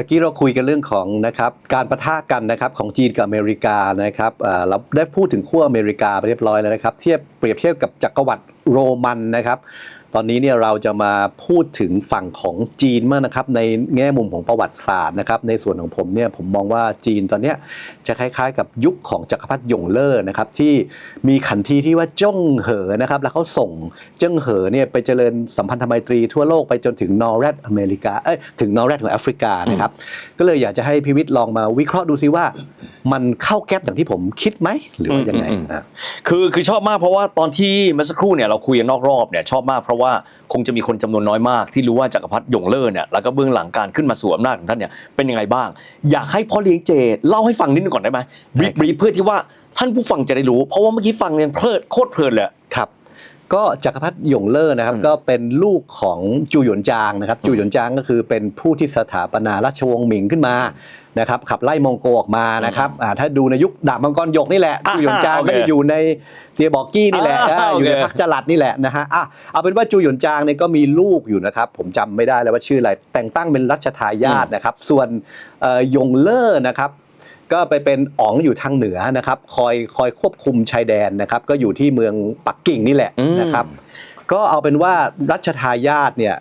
ตะกี้เราคุยกันเรื่องของนะครับการประทะกันนะครับของจีนกับอเมริกานะครับเอ่อเราได้พูดถึงขั้วอเมริกาไปเรียบร้อยแล้วนะครับ เทียบเปรียบเทียบกับจักรวรรดิโรมันนะครับ ตอนนี้เนี่ยเราจะมาพูดถึงฝั่งของจีนมากนะครับ ในแง่มุมของประวัติศาสตร์นะครับ ในส่วนของผมเนี่ยผมมองว่าจีนตอนเนี้ยจะคล้ายๆ กับยุคของจักรพรรดิหยงเล่อนะครับที่มีขันทีที่ว่าจ้องเหอนะครับแล้วเขาส่งเจิ้งเหอเนี่ยไปเจริญสัมพันธไมตรีทั่วโลกไปจนถึงนอร์แรดอเมริกาเอ้ยถึงนอร์แรดของแอฟริกานะครับก็เลยอยากจะให้พิวิทย์ลองมาวิเคราะห์ดูซิว่า มันเข้าแก๊ปอย่างที่ผมคิดไหมหรือว่ายังไงอืมอืมอะคือคือชอบมากเพราะว่าตอนที่เมื่อสักครู่เนี่ยเราคุยกันนอกรอบเนี่ยชอบมากเพราะว่าคงจะมีคนจำนวนน้อยมาก ที่รู้ว่าจักรพรรดิหยงเล่อเนี่ยแล้วก็เบื้องหลังการขึ้นมาสู่อำนาจของท่านเนี่ยเป็นยังไงบ้าง อยากให้พ่อเลี้ยงเจเล่าให้ฟังนิดนึงก่อนได้ไหมบรีบรีฟเพื่อที่ว่าท่านผู้ฟังจะได้รู้ เพราะว่าเมื่อกี้ฟังเนี่ยเพลิดโคตรเพลินเลยครับ ก็จักรพรรดิหยงเล่อนะครับอืมก็เป็นลูกของจูหยวนจางนะครับจูหยวนจางก็คือเป็นผู้ที่สถาปนาราชวงศ์หมิงขึ้นมานะครับขับไล่มองโกออกมานะครับอ่าถ้าดูในยุคดาบมังกรหยกนี่แหละอ่าจูหยวนจางโอเคก็จะอยู่ในเตียบอกกี้นี่แหละอ่าอ่าอยู่ในโอเคพรรคจรัดนี่แหละนะฮะอะเอาเป็นว่าจูหยวนจางเนี่ยก็มีลูกอยู่นะครับผมจำไม่ได้แล้วว่าชื่ออะไรแต่งตั้งเป็นรัชทายาทนะครับส่วนเอ่อหยงเล่อนะครับ ก็ไปเป็นอ๋องอยู่ทางเหนือนะครับคอยคอยควบคุมชายแดนนะครับ ก็อยู่ที่เมืองปักกิ่งนี่แหละอืมนะครับ ก็เอาเป็นว่ารัชทายาทเนี่ย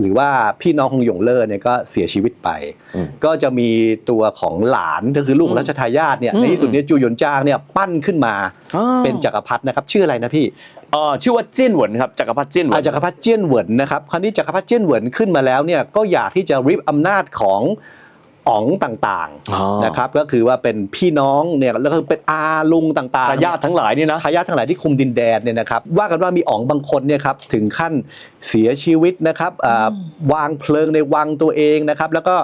หรือว่าพี่น้องของหยงเล่อเนี่ยก็เสียชีวิตไปอืมก็จะมีตัวของหลานก็คือลูกของรัชทายาทเนี่ยอืมในที่สุดเนี่ยจูหยวนจางเนี่ยปั้นขึ้นมาเป็นจักรพรรดินะครับชื่ออะไรนะพี่เอ่อชื่อว่าเจี้ยนเหวินครับจักรพรรดิเจี้ยนเหวิอานจักรพรรดิเจี้ยนเหวินนะครับคราวนี้จักรพรรดิเจี้ยนเหวินขึ้นมาแล้วเนี่ยก็อยากที่จะริบอำนาจของ อ๋องต่างอ๋อๆนะครับก็คือว่าเป็นพี่น้องเนี่ยแล้วก็เป็นอาลุงต่างๆทายาททั้งหลายเนี่ยนะทายาททั้งหลายที่คุมดินแดนเนี่ยนะครับว่ากันว่ามีอ๋องบางคนเนี่ยครับถึงขั้นเสียชีวิตนะครับอ่าวางเพลิงในวังตัวเองนะครับแล้วก็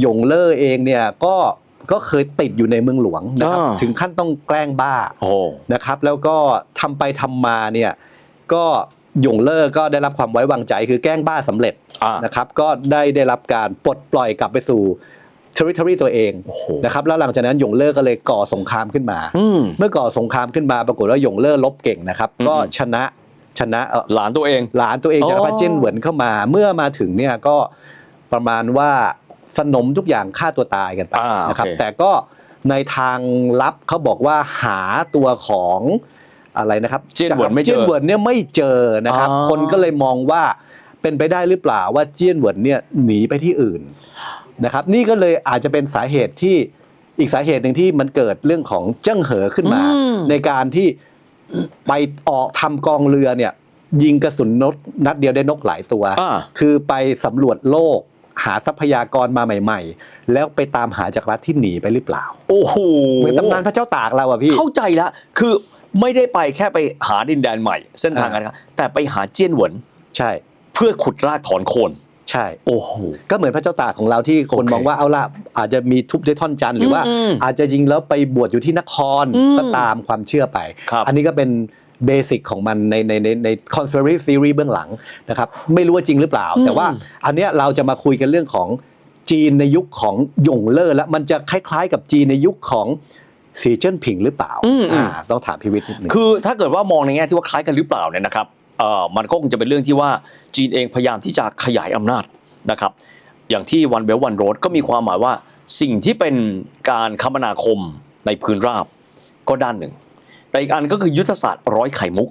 หยงเล่อเองเนี่ยก็ก็เคยติดอยู่ในเมืองหลวงนะครับอ่าถึงขั้นต้องแกล้งบ้าโอ้นะครับแล้วก็ทำไปทำมาเนี่ยก็หยงเล่อก็ได้รับความไว้วางใจคือแกล้งบ้าสำเร็จอ่านะครับก็ได้ได้รับการปลดปล่อยกลับไปสู่ territory ตัวเองโอ้โหนะครับแล้วหลังจากนั้นหยงเล่อก็เลยก่อสงครามขึ้นมาอืมเมื่อก่อสงครามขึ้นมาปรากฏว่าหยงเล่อลบเก่งนะครับอืมก็ชนะชนะเอ่อหลานตัวเอง หลานตัวเองอ๋อจักรพรรดิเจิ้นเหวินเข้ามา เมื่อมาถึงเนี่ยก็ประมาณว่าสนมทุกอย่างฆ่าตัวตายกันไปอ่านะครับโอเคแต่ก็ในทางลับเขาบอกว่าหาตัวของอะไรนะครับเจี้ยนเหวินไม่เจอเจี้ยนเหวินเนี่ยไม่เจอนะครับอ๋อคนก็เลยมองว่าเป็นไปได้หรือเปล่าว่าเจี้ยนเหวินเนี่ยหนีไปที่อื่น นะครับนี่ก็เลยอาจจะเป็นสาเหตุที่อีกสาเหตุหนึ่งที่มันเกิดเรื่องของเจิ้งเหอขึ้นมา อืม ในการที่ไปออกทำกองเรือเนี่ยยิงกระสุนนกนัดเดียวได้นกหลายตัว อ่า คือไปสำรวจโลกหาทรัพยากรมาใหม่ ๆ แล้วไปตามหาจักรวรรดิที่หนีไปหรือเปล่า โอ้โห เหมือนตำนานพระเจ้าตากเราอะพี่ เข้าใจแล้วคือไม่ได้ไปแค่ไปหาดินแดนใหม่ เส้นทางการค้าแต่ไปหาเจี้ยนเหวินใช่ เพื่อขุดรากถอนโคน ใช่ โอ้โหก็เหมือนพระเจ้าตากของเราที่คนโอเคมองว่าเอาละอาจจะมีทุบด้วยท่อนจันทร์หรือว่าอืมอาจจะยิงแล้วไปบวชอยู่ที่นครอืมก็ตามความเชื่อไปครับอันนี้ก็เป็นเบสิกของมันในในในใน conspiracy theory เบื้องหลังนะครับไม่รู้ว่าจริงหรือเปล่าอืมแต่ว่าอันเนี้ยเราจะมาคุยกันเรื่องของจีนในยุคของหยงเล่อแล้วมันจะคล้ายๆ กับจีนในยุคของสีเจิ้นผิงหรือเปล่าอืมอืมอ่าต้องถามพิวิทย์นิดนึงคือถ้าเกิดว่ามองในแง่ที่ว่าคล้ายกันหรือเปล่าเนี่ยนะครับเอ่อ มันก็คงจะเป็นเรื่องที่ว่าจีนเองพยายามที่จะขยายอำนาจนะครับอย่างที่วันเบลวันโรดก็มีความหมายว่าสิ่งที่เป็นการคมนาคมในพื้นราบก็ด้านหนึ่ง แต่อีกอันก็คือยุทธศาสตร์ร้อยไข่มุก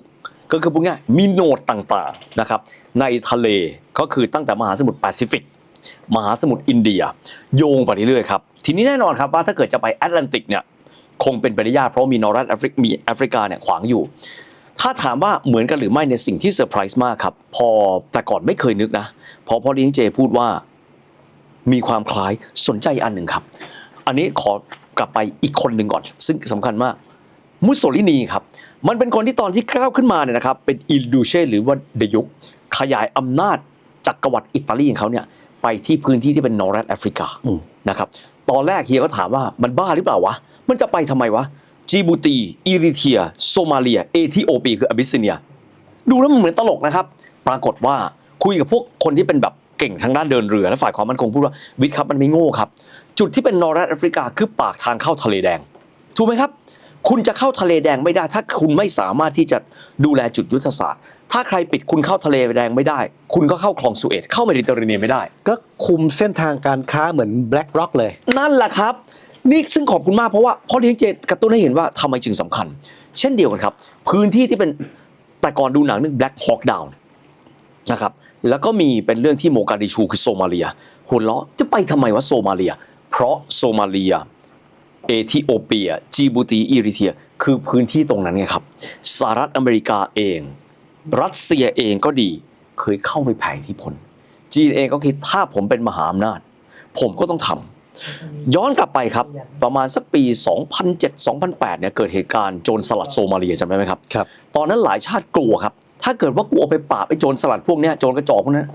ก็คือพูดง่ายมีโนดต่างๆนะครับในทะเลก็คือตั้งแต่มหาสมุทรแปซิฟิก มหาสมุทรอินเดีย โยงไปเรื่อยๆครับทีนี้แน่นอนครับว่าถ้าเกิดจะไปแอตแลนติกเนี่ยคงเป็นไปได้ยากเพราะมีนอรัฐแอฟริกมีแอฟริกาเนี่ยขวางอยู่ ถ้าถามว่าเหมือนกันหรือไม่ในยสิ่งที่เซอร์ไพรส์มากครับ พอแต่ก่อนไม่เคยนึกนะ พอพอเลี้ยงเจพูดว่ามีความคล้ายสนใจอันหนึ่งครับ อันนี้ขอกลับไปอีกคนหนึ่งก่อน ซึ่งสำคัญมาก มุสโสลินีครับ มันเป็นคนที่ตอนที่ก้าวขึ้นมาเนี่ยนะครับ เป็นอิลดูเช่หรือว่าเดยุกขยายอำนาจจักรวรรดิอิตาลีของเขาเนี่ยไปที่พื้นที่ที่เป็นนอร์ทแอฟริกาอืมนะครับ ตอนแรกเฮียก็ถามว่ามันบ้าหรือเปล่าวะ มันจะไปทำไมวะ จีบูตีอิริเทีย โซมาเลีย เอธิโอเปียคืออบิสซิเนีย ดูแล้วมันเหมือนตลกนะครับ ปรากฏว่าคุยกับพวกคนที่เป็นแบบเก่งทางด้านเดินเรือและฝ่ายความมั่นคงพูดว่าวิทย์ครับมันไม่โง่ครับ จุดที่เป็นนอร์ทแอฟริกาคือปากทางเข้าทะเลแดง ถูกไหมครับ คุณจะเข้าทะเลแดงไม่ได้ ถ้าคุณไม่สามารถที่จะดูแลจุดยุทธศาสตร์ ถ้าใครปิดคุณเข้าทะเลแดงไม่ได้ คุณก็เข้าคลองสุเอตเข้าเมดิเตอร์เรเนียนไม่ได้ ก็คุมเส้นทางการค้าเหมือน Black Rock เลย นั่นแหละครับ นี่ซึ่งขอบคุณมากเพราะว่าพ่อเลี้ยงเจกระตุ้นให้เห็นว่าทำไมจึงสำคัญ เช่นเดียวกันครับ พื้นที่ที่เป็นแต่ก่อนดูหนังเรื่อง Black Hawk Down นะครับแล้วก็มีเป็นเรื่องที่โมกาดิชูคือโซมาเลียหัวเราะจะไปทำไมวะโซมาเลีย เพราะโซมาเลียเอธิโอเปียจิบูตีอิริเทีย คือพื้นที่ตรงนั้นไงครับสหรัฐอเมริกาเอง รัสเซียเองก็ดีเคยเข้าไปแผ่อิทธิพลจีนเองก็คิดถ้าผมเป็นมหาอำนาจ ผมก็ต้องทำ ย้อนกลับไปครับประมาณสักปี 2007-2008เนี่ยเกิดเหตุการณ์โจรสลัดโซมาเลียจำได้ไหมครับครับ ตอนนั้นหลายชาติกลัวครับ ถ้าเกิดว่ากูเอาไปปราบไอ้โจรสลัดพวกเนี้ยโจรกระจอกพวกนั้น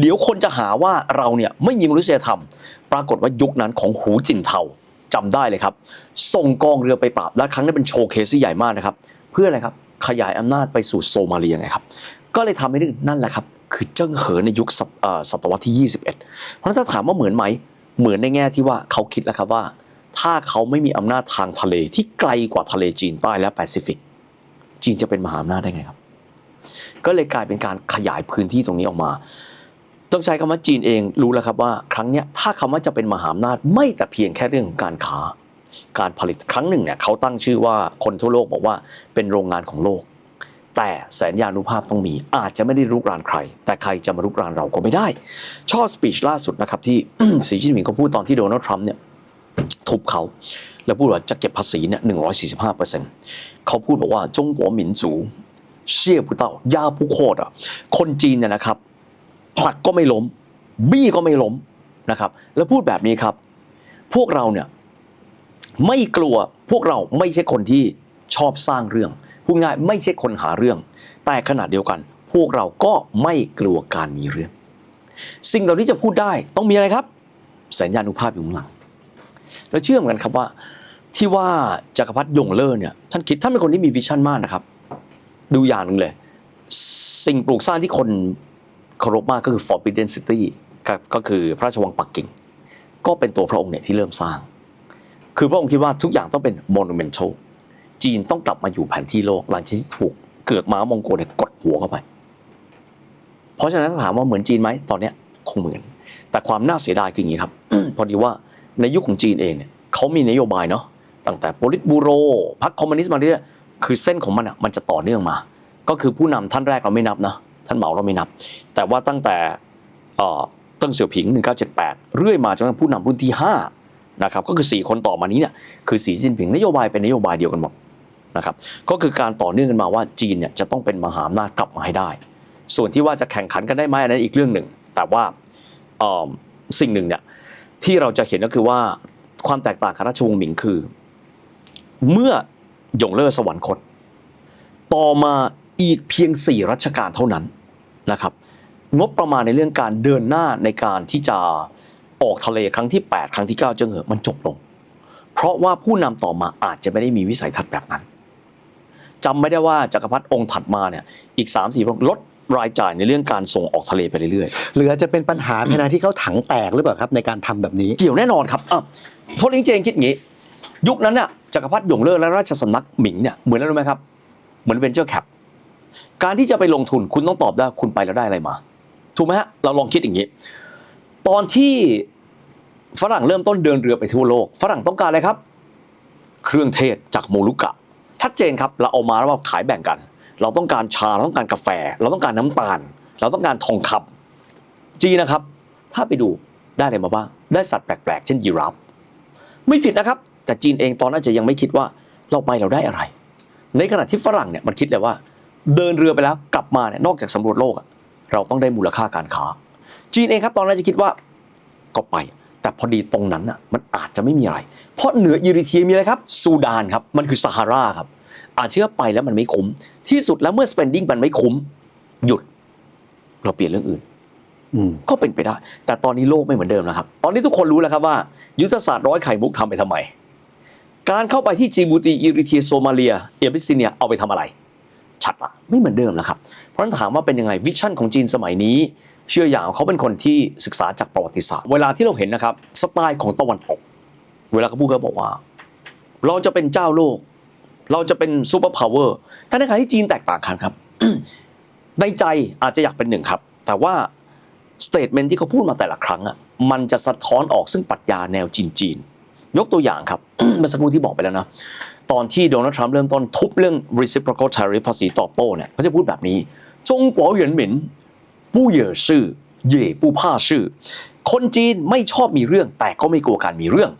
เดี๋ยวคนจะหาว่าเราเนี่ยไม่มีมนุษยธรรม ปรากฏว่ายุคนั้นของหูจินเทาจำได้เลยครับ ส่งกองเรือไปปราบและครั้งนั้นเป็นโชว์เคสที่ใหญ่มากนะครับ เพื่ออะไรครับขยายอำนาจไปสู่โซมาเลียไงครับ ก็เลยทำให้นึกนั่นแหละครับ คือเจิ้งเหอในยุคศตเอ่อศตวรรษที่ 21 เพราะฉะนั้นถ้าถามว่าเหมือนไหม เหมือนในแง่ที่ว่าเขาคิดแล้วครับว่า ถ้าเขาไม่มีอำนาจทางทะเลที่ไกลกว่าทะเลจีนใต้และแปซิฟิก จีนจะเป็นมหาอำนาจได้ไงครับ ก็เลยกลายเป็นการขยายพื้นที่ตรงนี้ออกมา ต้องใช้คำว่าจีนเองรู้แล้วครับว่า ครั้งเนี้ยถ้าคำว่าจะเป็นมหาอำนาจไม่แต่เพียงแค่เรื่องของการค้า การผลิตครั้งหนึ่งเนี่ยเขาตั้งชื่อว่าคนทั่วโลกบอกว่าเป็นโรงงานของโลก แต่แสนยานุภาพต้องมี อาจจะไม่ได้รุกรานใคร แต่ใครจะมารุกรานเราก็ไม่ได้ ชอบสปีชล่าสุดนะครับ ที่สีจิ้นผิงเขาพูดตอนที่โดนัลด์ทรัมป์เนี่ยทุบเขา แล้วพูดว่าจะเก็บภาษีเนี่ยหนึ่งร้อยสี่สิบห้าเปอร์เซ็นต์เขาพูดบอกว่าจงกัวหมินจูเชี่ยผู้เต้ายาผู้โคตรอะคนจีนเนี่ยนะครับผลักก็ไม่ล้ม บี้ก็ไม่ล้มนะครับ แล้วพูดแบบนี้ครับ พวกเราเนี่ยไม่กลัวพวกเราไม่ใช่คนที่ชอบสร้างเรื่อง พูดง่ายไม่ใช่คนหาเรื่อง แต่ขณะเดียวกัน พวกเราก็ไม่กลัวการมีเรื่อง สิ่งเหล่านี้จะพูดได้ต้องมีอะไรครับ สัญญานุภาพอยู่ข้างหลังแล้วเชื่อมกันครับว่าที่ว่าจักรพรรดิยงเลอร์เนี่ยท่านคิดท่านเป็นคนที่มีวิชั่นมากนะครับ ดูอย่างหนึ่งเลย สิ่งปลูกสร้างที่คนเคารพมากก็คือ Forbidden City ก็คือพระราชวังปักกิ่ง ก็เป็นตัวพระองค์เนี่ยที่เริ่มสร้าง คือพระองค์คิดว่าทุกอย่างต้องเป็น monumental จีนต้องกลับมาอยู่แผนที่โลกหลังจากที่ถูกเกือกม้ามองโกเนี่ยกดหัวเข้าไป เพราะฉะนั้นถามว่าเหมือนจีนไหมตอนเนี้ยคงเหมือน แต่ความน่าเสียดายคืออย่างนี้ครับ พอดีว่าในยุคของจีนเองเนี่ยเขามีนโยบายเนาะตั้งแต่โปลิตบูโรพรรคคอมมิวนิสต์มาเรื่อยคือเส้นของมันอะมันจะต่อเนื่องมา ก็คือผู้นำท่านแรกเราไม่นับนะท่านเหมาเราไม่นับ แต่ว่าตั้งแต่เอ่อตั้งเสี่ยวผิง 1978 เรื่อยมาจนกระทั่งผู้นำรุ่นที่5นะครับก็คือ 4 คนต่อมานี้เนี่ยคือสีจิ้นผิงนโยบายเป็นนโยบายเดียวกันหมด นะครับก็คือการต่อเนื่องกันมาว่าจีนเนี่ยจะต้องเป็นมหาอำนาจกลับมาให้ได้ ส่วนที่ว่าจะแข่งขันกันได้ไหมอันนั้นอีกเรื่องหนึ่ง แต่ว่าสิ่งหนึ่งเนี่ยที่เราจะเห็นก็คือว่าความแตกต่างกับราชวงศ์หมิงคือ เมื่อหยงเล่อสวรรคต ต่อมาอีกเพียง 4 รัชกาลเท่านั้นนะครับงบประมาณในเรื่องการเดินหน้าในการที่จะออกทะเลครั้งที่ 8 ครั้งที่9เจิ้งเหอะมันจบลง เพราะว่าผู้นำต่อมาอาจจะไม่ได้มีวิสัยทัศน์แบบนั้น จำไม่ได้ว่าจักรพรรดิองค์ถัดมาเนี่ยอีก3 4พระองค์ลดรายจ่ายในเรื่องการส่งออกทะเลไปเรื่อยหรืออาจจะเป็นปัญหาภายในที่เขาถังแตกหรือเปล่าครับในการทำแบบนี้ๆเกี่ยวแน่นอนครับอะเพราะลิงเจงคิดอย่างนี้ ยุคนั้นน่ะจักรพรรดิหยงเล่อและราชสำนักหมิงเนี่ยเหมือนอะไรรู้ไหมครับ เหมือนเวนเจอร์แคปการที่จะไปลงทุนคุณต้องตอบได้คุณไปแล้วได้อะไรมา ถูกไหมฮะเราลองคิดอย่างนี้ ตอนที่ฝรั่งเริ่มต้นเดินเรือไปทั่วโลก ฝรั่งต้องการอะไรครับ เครื่องเทศจากโมลุกะ ชัดเจนครับเราเอามาแล้วมาขายแบ่งกัน เราต้องการชาเราต้องการกาแฟ เราต้องการน้ำตาล เราต้องการทองคำจีนนะครับ ถ้าไปดูได้อะไรมาบ้างได้สัตว์แปลกๆ เช่นยีราฟไม่ผิดนะครับ แต่จีนเองตอนนั้นจะยังไม่คิดว่าเราไปเราได้อะไร ในขณะที่ฝรั่งเนี่ยมันคิดเลยว่า เดินเรือไปแล้วกลับมาเนี่ยนอกจากสำรวจโลกเราต้องได้มูลค่าการค้า จีนเองครับตอนแรกจะคิดว่าก็ไป แต่พอดีตรงนั้นน่ะมันอาจจะไม่มีอะไร เพราะเหนืออิริเทียมีอะไรครับ ซูดานครับ มันคือซาฮาราครับ อาจเชื่อไปแล้วมันไม่คุ้ม ที่สุดแล้วเมื่อ spending มันไม่คุ้ม หยุด เราเปลี่ยนเรื่องอื่นอืมก็เป็นไปได้ แต่ตอนนี้โลกไม่เหมือนเดิมแล้วครับ ตอนนี้ทุกคนรู้แล้วครับว่า ยุทธศาสตร์ร้อยไข่มุกทำไปทำไม การเข้าไปที่จิบูตีอิริเทียโซมาเลียเอบิสซิเนียเอาไปทำอะไร ชัดละไม่เหมือนเดิมแล้วครับ เพราะฉะนั้นถามว่าเป็นยังไงวิชั่นของจีนสมัยนี้ เชื่ออย่างเขาเป็นคนที่ศึกษาจากประวัติศาสตร์ เวลาที่เราเห็นนะครับสไตล์ของตะวันตก เวลาเขาพูดเขาบอกว่า เราจะเป็นเจ้าโลก เราจะเป็นซูเปอร์พาวเวอร์แต่ในขณะที่จีนแตกต่างกันครับ ในใจอาจจะอยากเป็นหนึ่งครับ แต่ว่าสเตทเมนที่เขาพูดมาแต่ละครั้งอะมันจะสะท้อนออกซึ่งปรัชญาแนวจีนๆยกตัวอย่างครับเมื่อสักครู่ที่บอกไปแล้วนะตอนที่โดนัลด์ทรัมป์เริ่มต้นทุบเรื่อง reciprocal tariff ภาษีตอบโต้เนี่ยเขาจะพูดแบบนี้ จงกัวเหวียนหมินผู้เหย่อซื่อเหย่ผู้ผ้าซื่อคนจีนไม่ชอบมีเรื่องแต่ก็ไม่กลัวการมีเรื่อง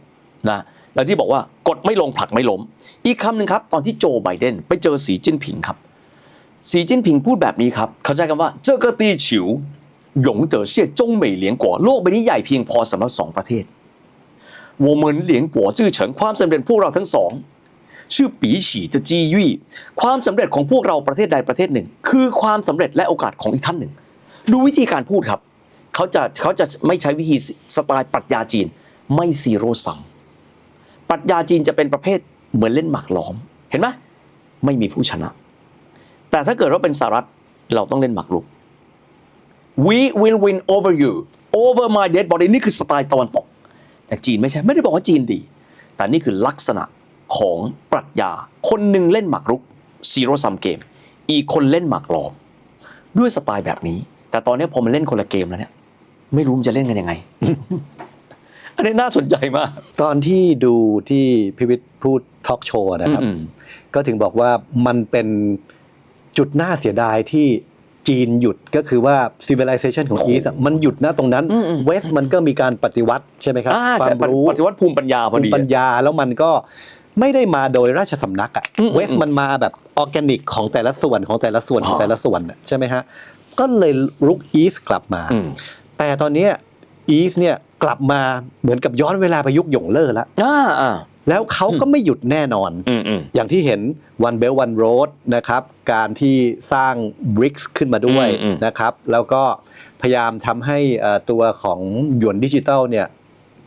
นะแล้วที่บอกว่า กดไม่ลงผลักไม่ล้ม อีกคำหนึ่งครับ ตอนที่โจไบเดนไปเจอสีจิ้นผิงครับ สีจิ้นผิงพูดแบบนี้ครับ เขาใช้คำว่าเจ้ากตีฉิวหยงเต๋อเชี่ยจงเหม่ยเหลียงกัวโลกใบนี้ใหญ่เพียงพอสำหรับสองประเทศ我们เหลียงกัวจื้อเฉิงความสำเร็จพวกเราทั้งสองชื่อปีฉีจะจียี่ความสำเร็จของพวกเราประเทศใดประเทศหนึ่ง คือความสำเร็จและโอกาสของอีกท่านหนึ่ง ดูวิธีการพูดครับ เขาจะเขาจะไม่ใช้วิธีสไตล์ปรัชญาจีน ไม่ซีโร่ซัม รัชญาจีนจะเป็นประเภทเหมือนเล่นหมากล้อม เห็นไหมไม่มีผู้ชนะ แต่ถ้าเกิดว่าเป็นสหรัฐเราต้องเล่นหมากรุก we will win over you over my dead body นี่คือสไตล์ตะวันตก แต่จีนไม่ใช่ ไม่ได้บอกว่าจีนดี แต่นี่คือลักษณะของปรัชญา คนหนึ่งเล่นหมากรุกซีโร่ซัมเกม อีกคนเล่นหมากล้อม ด้วยสไตล์แบบนี้ แต่ตอนนี้พอมันเล่นคนละเกมแล้วเนี่ย ไม่รู้มันจะเล่นกันยังไง อันนี้น่าสนใจมาก ตอนที่ดูที่พิวิทย์พูดทอล์กโชว์นะครับ อืม ก็ถึงบอกว่ามันเป็นจุดน่าเสียดายที่จีนหยุดก็คือว่า civilization ของโอ้โหอีสมันหยุดนะตรงนั้น อืมอืม เวสมันก็มีการปฏิวัติใช่ไหมครับอ่าควาใช่มรู้ ปฏิวัติภูมิปัญญาพอดีปัญญาแล้วมันก็ไม่ได้มาโดยราชสำนักอะอืมอืมเวสมันมาแบบออร์แกนิกของแต่ละส่วนของแต่ละส่วนของอ๋อแต่ละส่วนน่ะใช่ไหมฮะ ก็เลยลุกอีสกลับมา อืม แต่ตอนเนี้อีสเนี่ย กลับมาเหมือนกับย้อนเวลาไปยุคหยงเล่อแล้วอ่าอ่าแล้วเขาก็ไม่หยุดแน่นอนอืมอืมอย่างที่เห็น One Belt One Road นะครับ การที่สร้าง BRICS ขึ้นมาด้วยอืมอืมนะครับ แล้วก็พยายามทำให้เอ่อตัวของหยวนดิจิตอลเนี่ย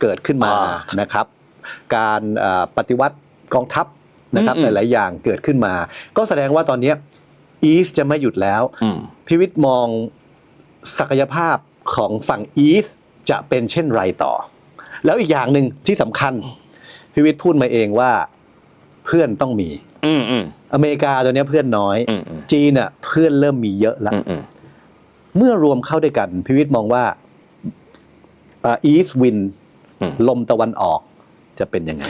เกิดขึ้นมานะครับ การเอ่อปฏิวัติกองทัพนะครับหลาย ๆ อย่างเกิดขึ้นมา ก็แสดงว่าตอนเนี้อีสจะไม่หยุดแล้วอืมพิวิทย์มองศักยภาพของฝั่งอีส จะเป็นเช่นไรต่อ แล้วอีกอย่างหนึ่งที่สำคัญพิวิทย์พูดมาเองว่าเพื่อนต้องมี อืมอืมอเมริกาตัวเนี้ยเพื่อนน้อย อืมอืมจีนอะเพื่อนเริ่มมีเยอะแล้วอืมอืม เมื่อรวมเข้าด้วยกันพิวิทย์มองว่าอีสวินอืม ลมตะวันออกจะเป็นยังไง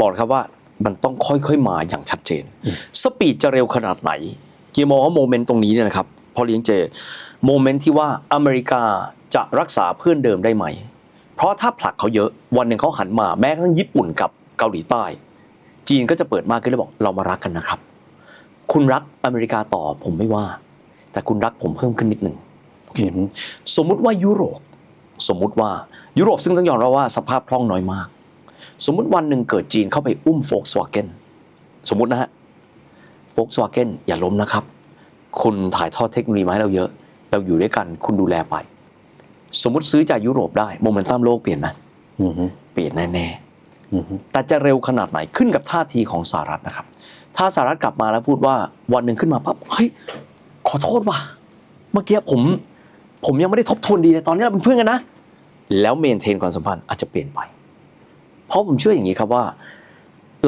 บอกครับว่ามันต้องค่อยๆมาอย่างชัดเจนอืมสปีดจะเร็วขนาดไหนเกียร์มองว่าโมเมนต์ตรงนี้เนี่ยนะครับ พอเลี้ยงเจ โมเมนต์ที่ว่าอเมริกา จะรักษาเพื่อนเดิมได้ไหม เพราะถ้าผลักเขาเยอะวันหนึ่งเขาหันมาแม้กระทั่งญี่ปุ่นกับเกาหลีใต้ จีนก็จะเปิดมากขึ้นแล้วบอกเรามารักกันนะครับ คุณรักอเมริกาต่อผมไม่ว่า แต่คุณรักผมเพิ่มขึ้นนิดหนึ่งโอเคสมมุติว่ายุโรป สมมุติว่ายุโรปซึ่งต้องยอมรับว่าสภาพคล่องน้อยมาก สมมุติวันหนึ่งเกิดจีนเข้าไปอุ้มโฟกสวาเกนสมมุตินะฮะโฟกสวาเกนอย่าล้มนะครับ คุณถ่ายทอดเทคโนโลยีมาให้เราเยอะ เราอยู่ด้วยกันคุณดูแลไป สมมุติซื้อจากยุโรปได้โมเมนตัมโลกเปลี่ยนไหมอืมฮึเปลี่ยนแน่อืมฮึๆแต่จะเร็วขนาดไหนขึ้นกับท่าทีของสหรัฐนะครับ ถ้าสหรัฐกลับมาแล้วพูดว่าวันหนึ่งขึ้นมาปั๊บเฮ้ยขอโทษว่ะเมื่อกี้ผมผมยังไม่ได้ทบทวนดีเลยตอนนี้เราเป็นเพื่อนกันนะแล้วเมนเทนความสัมพันธ์อาจจะเปลี่ยนไป เพราะผมเชื่ออย่างนี้ครับว่า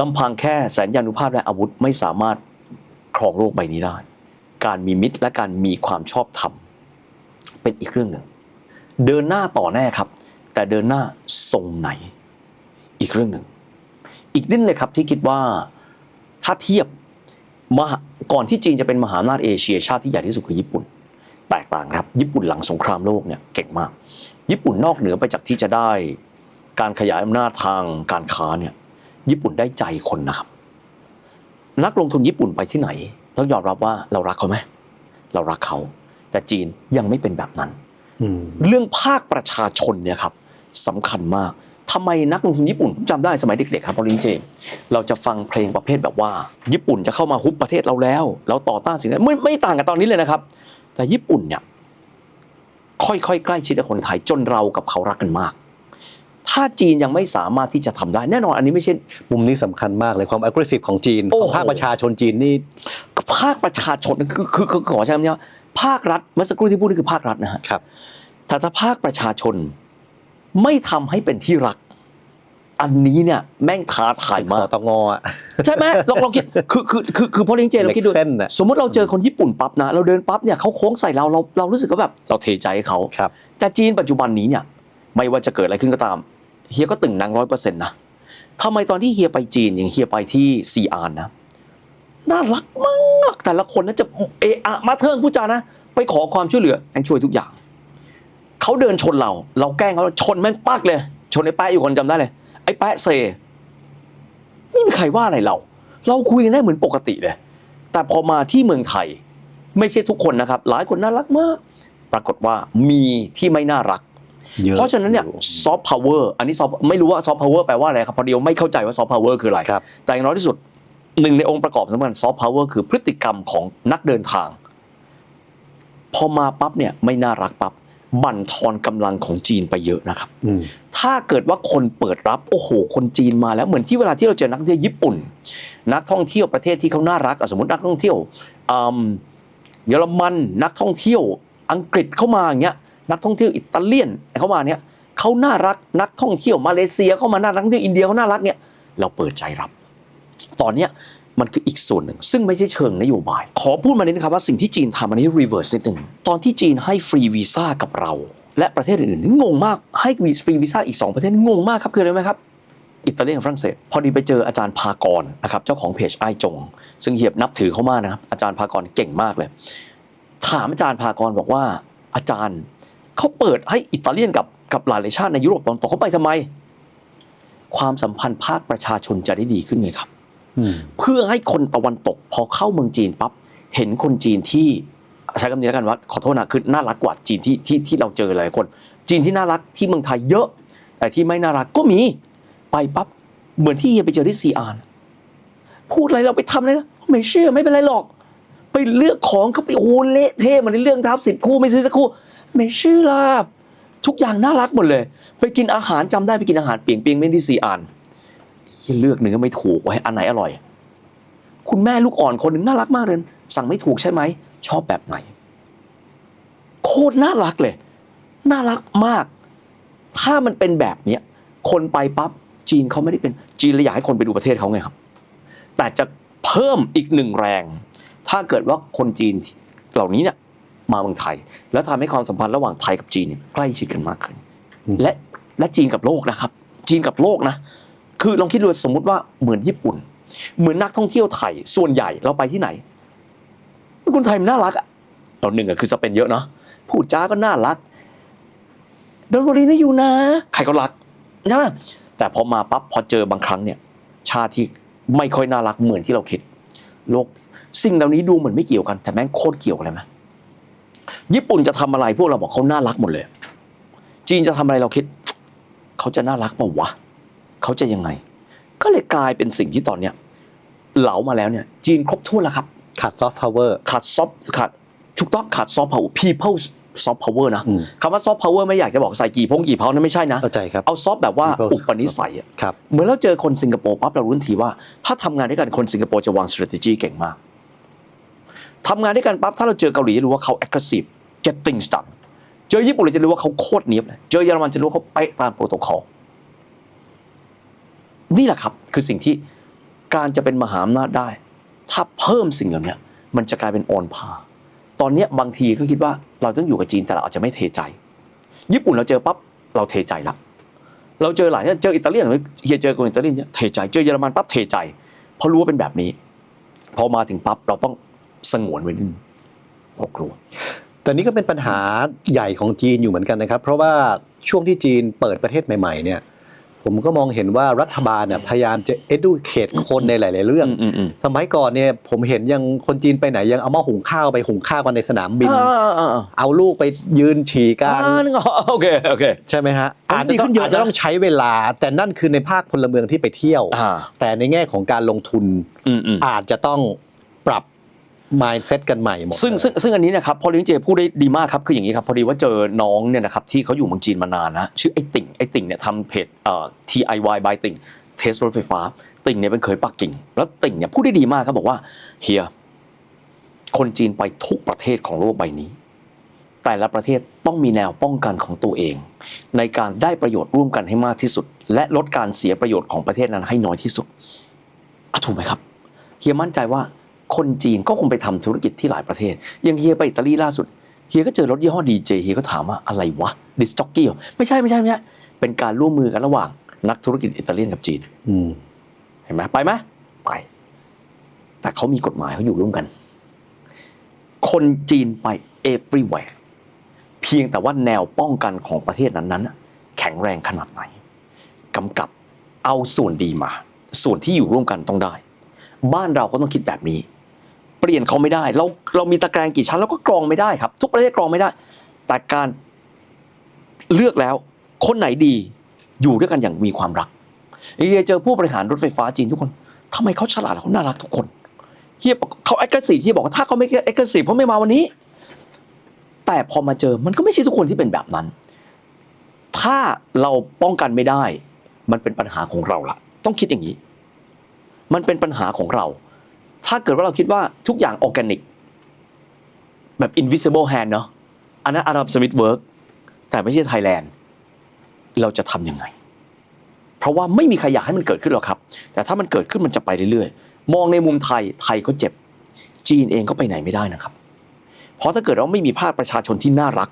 ลำพังแค่แสนยานุภาพและอาวุธไม่สามารถครองโลกใบนี้ได้ การมีมิตรและการมีความชอบธรรมเป็นอีกเรื่องหนึ่ง เดินหน้าต่อแน่ครับ แต่เดินหน้าทรงไหน อีกเรื่องหนึ่ง อีกนิดเลยครับที่คิดว่าถ้าเทียบมหาก่อนที่จีนจะเป็นมหาอำนาจเอเชียชาติที่ใหญ่ที่สุดคือญี่ปุ่น แตกต่างครับ ญี่ปุ่นหลังสงครามโลกเนี่ยเก่งมาก ญี่ปุ่นนอกเหนือไปจากที่จะได้การขยายอำนาจทางการค้าเนี่ยญี่ปุ่นได้ใจคนนะครับ นักลงทุนญี่ปุ่นไปที่ไหน ต้องยอมรับว่าเรารักเขาไหมเรารักเขา แต่จีนยังไม่เป็นแบบนั้น เรื่องภาคประชาชนเนี่ยครับสำคัญมากทำไมนักลงทุนญี่ปุ่นผมจำได้สมัยเด็กๆครับพอลินเจมเราจะฟังเพลงประเภทแบบว่า ญี่ปุ่นจะเข้ามาฮุบประเทศเราแล้ว เราต่อต้านสิ่งนั้นไม่ไม่ต่างกับตอนนี้เลยนะครับ แต่ญี่ปุ่นเนี่ยค่อยๆใกล้ชิดกับคนไทยจนเรากับเขารักกันมาก ถ้าจีนยังไม่สามารถที่จะทำได้แน่นอนอันนี้ไม่ใช่มุมนี้สำคัญมากเลยความ aggressive ของจีนโอ้ขโหองภาคประชาชนจีนนี่ภาคประชาชนคือคือคือขอใช้คำนี้ว่า ภาครัฐเมื่อสักครู่ที่พูดนี่คือภาครัฐนะฮะครับแต่ถ้าภาคประชาชนไม่ทำให้เป็นที่รัก อันนี้เนี่ย แม่งท้าทายสมากตงอะใช่ไหมลองลองคิดคือคือคือคือพอเลี้ยงเจเราคิดดูเล็กเส้นน่ะสมมติเราเจอคนญี่ปุ่นปั๊บนะเราเดินปั๊บเนี่ยเขาโค้งใส่เราเราเรารู้สึกว่าแบบเราเทใจให้เขาครับแต่จีนปัจจุบันนี้เนี่ย ไม่ว่าจะเกิดอะไรขึ้นก็ตามเฮียก็ตึงหนังร้อยเปอร์เซ็นต์นะทำไมตอนที่เฮียไปจีนอย่างเฮียไปที่ซีอานนะน่ารักมาก แต่ละคนนะจะเอะอะมาเทิงพูดจานะ ไปขอความช่วยเหลือแองช่วยทุกอย่างเขาเดินชนเรา เราแกล้งเขาชนแม่งปักเลย ชนไอ้แป๊ะอยู่คนจำได้เลย ไอ้แป๊ะเซไม่มีใครว่าอะไรเรา เราคุยกันได้เหมือนปกติเลย แต่พอมาที่เมืองไทย ไม่ใช่ทุกคนนะครับ หลายคนน่ารักมาก ปรากฏว่ามีที่ไม่น่ารักยอเพราะฉะนั้นเนี่ยซอฟต์พาวเวอร์อันนี้ซอฟไม่รู้ว่าซอฟต์พาวเวอร์แปลว่าอะไรครับพอดีไม่เข้าใจว่าซอฟต์พาวเวอร์คืออะไรครับแต่อย่างน้อยที่สุด หนึ่งในองค์ประกอบสำคัญซอฟต์พาวเวอร์คือพฤติกรรมของนักเดินทาง พอมาปั๊บเนี่ยไม่น่ารักปั๊บบั่นทอนกำลังของจีนไปเยอะนะครับอืมถ้าเกิดว่าคนเปิดรับโอ้โห คนจีนมาแล้วเหมือนที่เวลาที่เราเจอนักท่องเที่ยวญี่ปุ่น นักท่องเที่ยวประเทศที่เขาน่ารักอะสมมตินักท่องเที่ยวอืมเยอรมันนักท่องเที่ยวอังกฤษเข้ามาอย่างเงี้ยนักท่องเที่ยวอิตาเลียนเข้ามาเนี่ยเขาน่ารักนักท่องเที่ยวมาเลเซียเข้ามาน่ารักนักท่องเที่ยวอินเดียเขาน่ารักเนี่ยเราเปิดใจรับ ตอนเนี้ยมันคืออีกส่วนหนึ่ง ซึ่งไม่ใช่เชิงนโยบาย ขอพูดมานิดนะครับว่าสิ่งที่จีนทำอันนี้รีเวิร์สนิดหนึ่งตอนที่จีนให้ฟรีวีซ่ากับเรา และประเทศอื่นๆงงมากให้ฟรีวีซ่าอีก 2 ประเทศงงมากครับคืออะไรไหมครับอิตาเลียนกับฝรั่งเศส พอดีไปเจออาจารย์พากรนะครับเจ้าของเพจไอจง ซึ่งเหียบนับถือเขามากนะครับอาจารย์พากรเก่งมากเลย ถามอาจารย์พากรบอกว่า อาจารย์เขาเปิดให้อิตาเลียนกับกับหลายชาติในยุโรปตะวันตกเขาไปทำไม ความสัมพันธ์ภาคประชาชนจะได้ดีขึ้นไงครับ เพื่อให้คนตะวันตกพอเข้าเมืองจีนปั๊บเห็นคนจีนที่ใช้คำนี้แล้วกันว่าขอโทษนะคือน่ารักกว่าจีนที่ที่ที่เราเจอหลายคน จีนที่น่ารักที่เมืองไทยเยอะ แต่ที่ไม่น่ารักก็มีไปปั๊บเหมือนที่เฮียไปเจอที่ซีอานพูดอะไรเราไปทำอะไรไม่เชื่อไม่เป็นไรหรอก ไปเลือกของเขาไปโอ้เละเทะเหมันในเรื่องทับสิบคู่ไม่ซื้อสักคู่ ไม่เชื่อล่ะทุกอย่างน่ารักหมดเลย ไปกินอาหารจำได้ไปกินอาหารเปียงเปียงๆไม่ได้ซีอาน เหี้ยเลือกเนื้อไม่ถูกไว้อันไหนอร่อย คุณแม่ลูกอ่อนคนหนึ่งน่ารักมากเลยสั่งไม่ถูกใช่ไหม ชอบแบบไหน โคตรน่ารักเลย น่ารักมาก ถ้ามันเป็นแบบเนี้ยคนไปปั๊บจีนเขาไม่ได้เป็นจีนเลยอยากให้คนไปดูประเทศเขาไงครับ แต่จะเพิ่มอีกหนึ่งแรง ถ้าเกิดว่าคนจีนเหล่านี้เนี่ยมาเมืองไทย แล้วทำให้ความสัมพันธ์ระหว่างไทยกับจีนใกล้ชิดกันมากขึ้น และและจีนกับโลกนะครับ จีนกับโลกนะ คือลองคิดดูสมมุติว่าเหมือนญี่ปุ่น เหมือนนักท่องเที่ยวไทยส่วนใหญ่เราไปที่ไหนคนไทยมันน่ารักอะเราหนึ่งอะคือสเปนเยอะเนาะพูดจาก็น่ารักดนบรีนะอยู่นะ ใครก็รักใช่ไหมแต่พอมาปั๊บพอเจอบางครั้งเนี่ย ชาติที่ไม่ค่อยน่ารักเหมือนที่เราคิดโลกสิ่งเหล่านี้ดูเหมือนไม่เกี่ยวกัน แต่แม่งโคตรเกี่ยวกันเลยไหมญี่ปุ่นจะทำอะไรพวกเราบอกเขาน่ารักหมดเลย จีนจะทำอะไรเราคิด เขาจะน่ารักเปล่าวะ เขาจะยังไง ก็เลยกลายเป็นสิ่งที่ตอนเนี้ยเหลามาแล้วเนี่ยจีนครบถ้วนแล้วครับ ขาดซอฟต์พาวเวอร์ขาดซอฟขาดถูกต้องขาดซอฟต์พาวเวอร์ people soft power นะอืมคำว่า soft power ไม่อยากจะบอกใส่กี่พงกี่เผานั่นไม่ใช่นะเข้าใจครับเอาซอฟแบบว่า People อุปนิสัยอะครับเหมือนเราเจอคนสิงคโปร์ปั๊บเรารู้ทันทีว่า ถ้าทำงานด้วยกันคนสิงคโปร์จะวาง strategy เก่งมากทำงานด้วยกันปั๊บถ้าเราเจอเกาหลีจะรู้ว่าเขา aggressive get things done เจอญี่ปุ่นเราจะรู้ว่าเขาโคตรเนียบเลยเจอเยอรมันจะรู้ว่าเขาเป๊ะตามโปรโตคอล นี่แหละครับคือสิ่งที่การจะเป็นมหาอำนาจได้ ถ้าเพิ่มสิ่งเหล่านี้มันจะกลายเป็นออนพาตอนนี้บางทีก็คิดว่าเราต้องอยู่กับจีนแต่เราอาจจะไม่เทใจ ญี่ปุ่นเราเจอปั๊บเราเทใจละเราเจอหลายเจออิตาเลียนเฮียเจอคนอิตาเลียนเนี่ยเทใจเจอเยอรมันปั๊บเทใจเพราะรู้ว่าเป็นแบบนี้พอมาถึงปั๊บเราต้องสงวนไว้นิดนึงพราะกลัวแต่นี่ก็เป็นปัญหาใหญ่ของจีนอยู่เหมือนกันนะครับ เพราะว่าช่วงที่จีนเปิดประเทศใหม่ๆเนี่ย ผมก็มองเห็นว่ารัฐบาลเนี่ยพยายามจะ educate คนในหลาย ๆ เรื่องอืมอืมสมัยก่อนเนี่ยผมเห็นยังคนจีนไปไหนยังเอาหม้อหุงข้าวไปหุงข้าวกันในสนามบินอ่าอ่าอ่าเอาลูกไปยืนฉี่กันอ่านึกออกโอเคโอเคใช่ไหมฮะผมอาจจะต้องดีขึ้นเยอะนะอาจจะต้องใช้เวลา แต่นั่นคือในภาคพลเมืองที่ไปเที่ยวอ่าแต่ในแง่ของการลงทุนอืมอืมอาจจะต้องปรับ mindset กันใหม่หมดซึ่งซึ่งซึ่งอันนี้เนะครับพอลิงเจพูดได้ดีมากครับคืออย่างนี้ครับพอดีว่าเจอน้องเนี่ยนะครับที่เขาอยู่เมืองจีนมานานนะชื่อไอ้ติ่งไอ้ติ่งเนี่ยทำเพจเอ่อ TIY by ติ่งเทสรถไฟฟ้า ติ่งเนี่ยเป็นเคยปักกิ่ง แล้วติ่งเนี่ยพูดได้ดีมากครับบอกว่าเฮียคนจีนไปทุกประเทศของโลกใบนี้ แต่แต่ละประเทศต้องมีแนวป้องกันของตัวเอง ในการได้ประโยชน์ร่วมกันให้มากที่สุด และลดการเสียประโยชน์ของประเทศนั้นให้น้อยที่สุดอะถูกไหมครับเฮียมั่นใจว่า คนจีนก็คงไปทำธุรกิจที่หลายประเทศ อย่างเฮียไปอิตาลีล่าสุด เฮียก็เจอรถยี่ห้อดีเจเฮียก็ถามว่าอะไรวะดิสจ็อกกี้ไม่ใช่ไม่ใช่ไม่ใช่เป็นการร่วมมือกันระหว่างนักธุรกิจอิตาเลียนกับจีนอืมเห็นไหมไปไหมไปแต่เขามีกฎหมายเขาอยู่ร่วมกัน คนจีนไป everywhere เพียงแต่ว่าแนวป้องกันของประเทศนั้นๆน่ะแข็งแรงขนาดไหนกำกับเอาส่วนดีมา ส่วนที่อยู่ร่วมกันต้องได้ บ้านเราก็ต้องคิดแบบนี้ เปลี่ยนเขาไม่ได้ เราเรามีตะแกรงกี่ชั้นเราก็กรองไม่ได้ครับ ทุกประเทศกรองไม่ได้ แต่การเลือกแล้ว คนไหนดีอยู่ด้วยกันอย่างมีความรักเฮียเจอผู้บริหารรถไฟฟ้าจีนทุกคนทำไมเขาฉลาดเขาน่ารักทุกคนเฮียเขา aggressive ที่บอกว่าถ้าเขาไม่ aggressive เขาไม่มาวันนี้ แต่พอมาเจอมันก็ไม่ใช่ทุกคนที่เป็นแบบนั้น ถ้าเราป้องกันไม่ได้ มันเป็นปัญหาของเราละต้องคิดอย่างนี้ มันเป็นปัญหาของเรา ถ้าเกิดว่าเราคิดว่าทุกอย่างออร์แกนิก แบบ invisible hand เนาะอันนั้นอารับสมิธเวิร์กแต่ไม่ใช่ไทยแลนด์ เราจะทำยังไง เพราะว่าไม่มีใครอยากให้มันเกิดขึ้นหรอกครับ แต่ถ้ามันเกิดขึ้นมันจะไปเรื่อยๆ มองในมุมไทยไทยก็เจ็บ จีนเองก็ไปไหนไม่ได้นะครับ เพราะถ้าเกิดเราไม่มีภาคประชาชนที่น่ารัก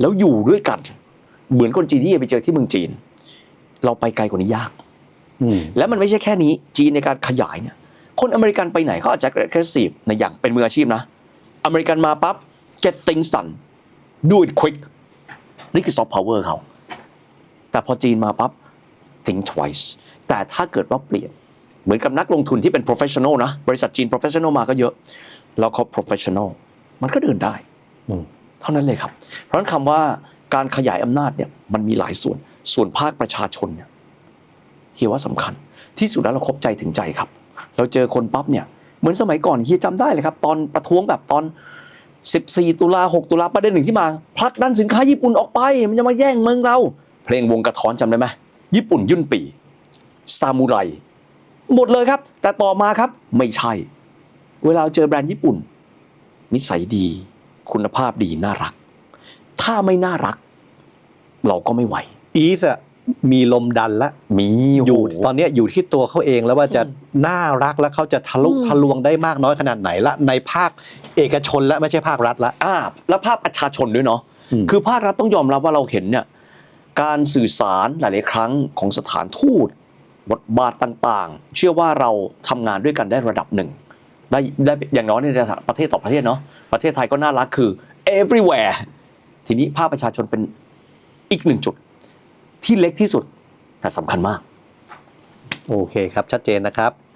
แล้วอยู่ด้วยกัน เหมือนคนจีนที่ไปเจอที่เมืองจีน เราไปไกลกว่านี้ยากอืมและมันไม่ใช่แค่นี้จีนในการขยายเนี่ย คนอเมริกันไปไหนเขาอาจจะ aggressive ในอย่างเป็นมืออาชีพนะ อเมริกันมาปั๊บ get things done do it quick นี่คือ soft power เขา แต่พอจีนมาปั๊บ think twice แต่ถ้าเกิดว่าเปลี่ยน เหมือนกับนักลงทุนที่เป็น professional นะ บริษัทจีน professional มาก็เยอะ แล้วเขา professional มันก็เดินได้ เท่านั้นเลยครับ เพราะฉะนั้นคำว่าการขยายอำนาจเนี่ยมันมีหลายส่วน ส่วนภาคประชาชนเนี่ยเฮียว่าสำคัญ ที่สุดแล้วเราครบใจถึงใจครับ เราเจอคนปั๊บเนี่ยเหมือนสมัยก่อนเฮียจำได้เลยครับ ตอนประท้วงแบบตอน 14 ตุลา6ตุลาประเด็นหนึ่งที่มาผลักดันสินค้าญี่ปุ่นออกไป มันจะมาแย่งเมืองเรา เพลงวงกระท้อนจำได้ไหมญี่ปุ่นยุ่นปีซามูไรหมดเลยครับ แต่ต่อมาครับไม่ใช่ เวลาเจอแบรนด์ญี่ปุ่น นิสัยดี คุณภาพดีน่ารัก ถ้าไม่น่ารัก เราก็ไม่ไหวอีสอะ มีลมดันละมีอยู่โโหตอนเนี้ยอยู่ที่ตัวเขาเองแล้วว่าจะอืมน่ารักแล้วเขาจะทะลุอืมทะลวงได้มากน้อยขนาดไหนละในภาคเอกชนและไม่ใช่ภาครัฐละอ่าแล้วภาคประชาชนด้วยเนาะอืมคือภาครัฐต้องยอมรับว่าเราเห็นเนี่ยการสื่อสารหลาย ๆ ครั้งของสถานทูต บทบาทต่างๆ เชื่อว่าเราทำงานด้วยกันได้ระดับหนึ่งได้ได้อย่างน้อยในประเทศต่อประเทศเนาะประเทศไทยก็น่ารักคือ everywhere ทีนี้ภาคประชาชนเป็นอีกหนึ่งจุด ที่เล็กที่สุดแต่สำคัญมาก โอเคครับ ชัดเจนนะครับ